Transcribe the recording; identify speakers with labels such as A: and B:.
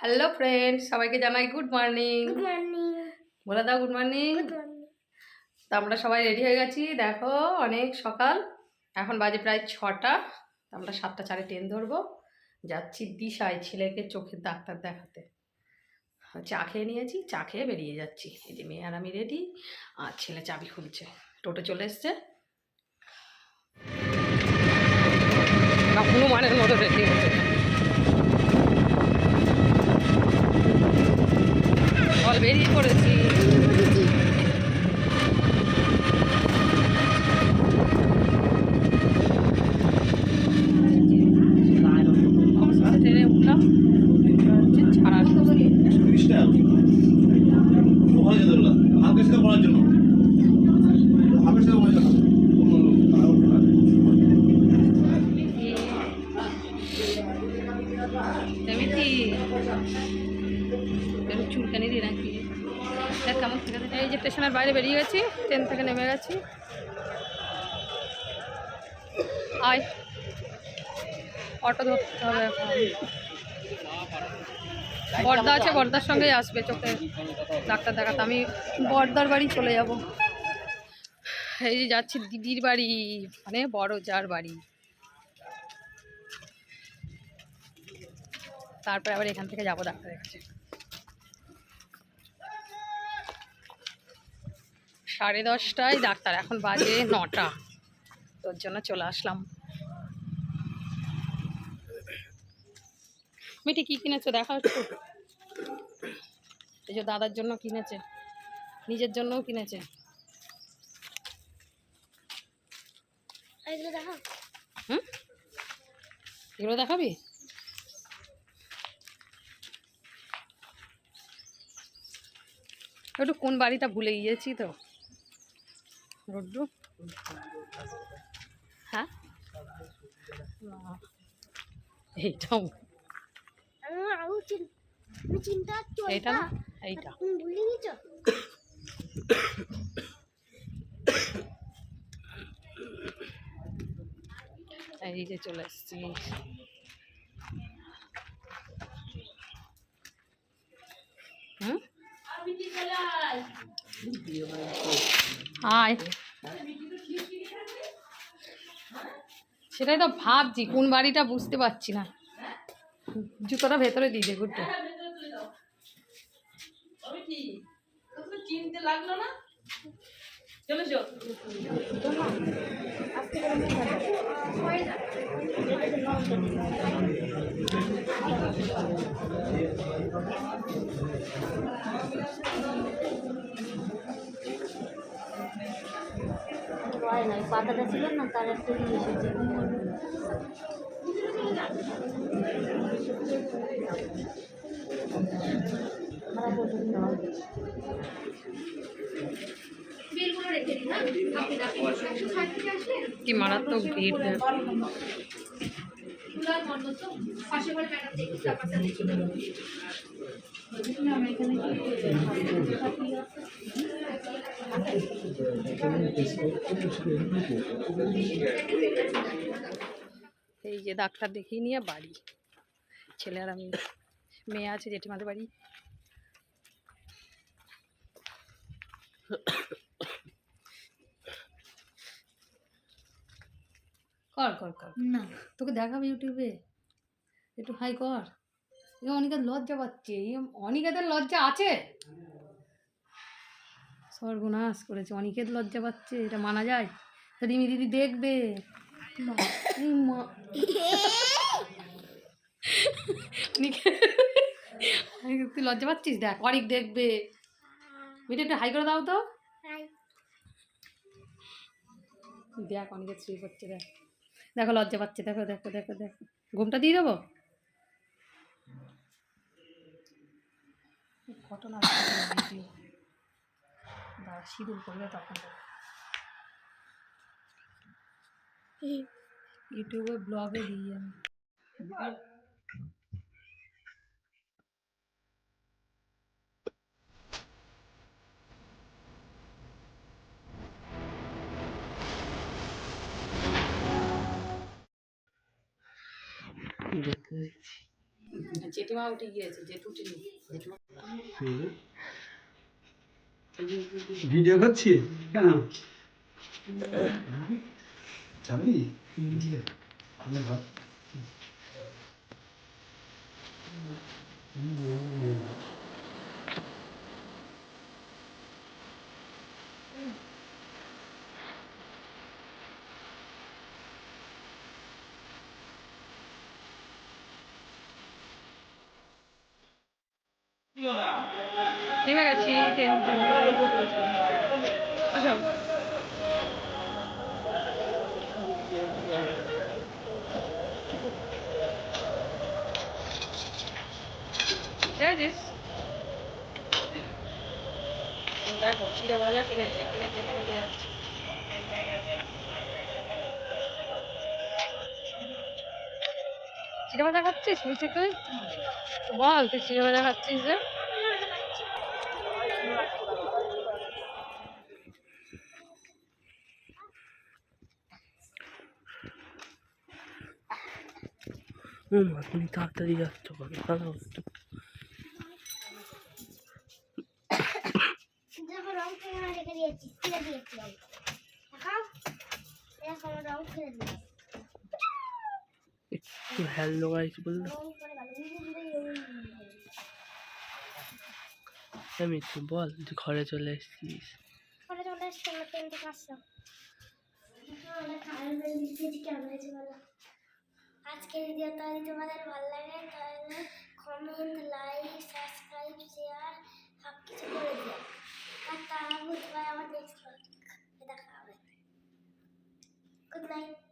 A: Hello friend সবাইকে জানাই good morning
B: good morning
A: বলে দাও গুড মর্নিং তো আমরা সবাই রেডি হয়ে গেছি। দেখো অনেক সকাল। এখন বাজে প্রায় ছটা। আমরা সাতটা চারে ট্রেন ধরবো। যাচ্ছি দিশায় ছেলেকে চোখের ডাক্তার দেখাতে। চা খেয়ে নিয়েছি চা খেয়ে বেরিয়ে যাচ্ছি। এই যে মেয়ে আর আমি রেডি আর ছেলে চাবি খুলছে। টোটো চলে এসছে। না হনুমানের মতো রেডি হচ্ছে। বেরিয়ে পড়েছি। স্টেশনের বাইরে বেরিয়ে গেছি, ট্রেন থেকে নেমে গেছি। আয়, অটো ধরতে হবে এখন। বর্দা আছে, বর্দার সঙ্গেই আসবে চোখে ডাক্তার দেখাতে। আমি বর্দার বাড়ি চলে যাব। এই যে যাচ্ছি দিদির বাড়ি মানে বড় যার বাড়ি। তারপরে আবার এখান থেকে যাব ডাক্তারের কাছে। সাড়ে দশটায় ডাক্তার। এখন বাজে নটা। তোর জন্য চলে আসলাম। মিটি কি কিনেছো? দেখা একটু এই যে দাদার জন্য কিনেছে। নিজের জন্যও কিনেছে।
B: এগুলো
A: হুম? এগুলো দেখাবি? একটু কোন বাড়িটা ভুলে গিয়েছি তো। রোদ্দু হ্যাঁ?
B: চলতা
A: এইটা না? এইটা।
B: তুমি ভুলে গেছো?
A: এই যে চলে এসছি। হুম? হাই সেটাই তো ভাবছি, কোন বাড়িটা বুঝতে পারছি না। জুতোটা ভেতরে দিয়ে দে
C: লাগল না চলেছ
B: হয় না পাতাটা ছিল না তার একটা নিয়ে এসেছে
A: কি মারাত্মক ভিড় এই যে ডাক্তার দেখিয়ে নিয়ে বাড়ি। ছেলে আর আমি মেয়ে আছে, জেঠিমাদের বাড়ি। কর কর কর।
B: না,
A: তোকে দেখাবে ইউটিউবে। একটু হাই কর। অনিকার লজ্জা পাচ্ছে। অনিকাদের লজ্জা আছে? সর্বনাশ করেছে। অনিকের লজ্জা পাচ্ছে এটা মানা যায়? তা রিমি দিদি দেখবে। তুই লজ্জা পাচ্ছিস? দেখ অনিক দেখবে। মিটা একটু হাই করে দাও তো। দেখ অনেকের শুয়ে পড়ছে দেখ। দেখো লজ্জা পাচ্ছে। দেখো দেখো দেখো দেখো। ঘুমটা দিয়ে দেবো? ঘটনা ভিডিও দাঁড়া সিঁদুর করবে তখন ইউটিউবে ব্লগে দিই আমি। জেঠিমা উঠে গিয়েছে জেঠু উঠিনি জেঠিমা
D: ভিডিও করছি কেন যাবি আমি ভাব
A: নেমে গেছি আসো দেখেছিস দেখো চিড়ে ভাজা কিনেছে কিনেছে কিনেছে যাচ্ছে চিড়ে ভাজা খাচ্ছিস মিশে তুই বল তুই চিড়ে ভাজা খাচ্ছিস যে
E: তুমি তাড়াতাড়ি যাচ্ছ দাঁড়াও একটু।
B: রং খেলে দিয়েছি দিয়েছি রং দেখো রং ছেড়ে দিয়েছি।
E: একটু হ্যালো গাইস বলল? আমি তুই বল, তুই ঘরে চলে এসেছিস।
B: পরে চলে এসছে, আমার থেকে আসলাম আজকের ভিডিওটা যদি তোমাদের ভালো লাগে, তাহলে কমেন্ট লাইক সাবস্ক্রাইব শেয়ার সব কিছু করে দিও। আর তারা বুঝতে পারে আমার নেক্সট দেখা হবে। Good night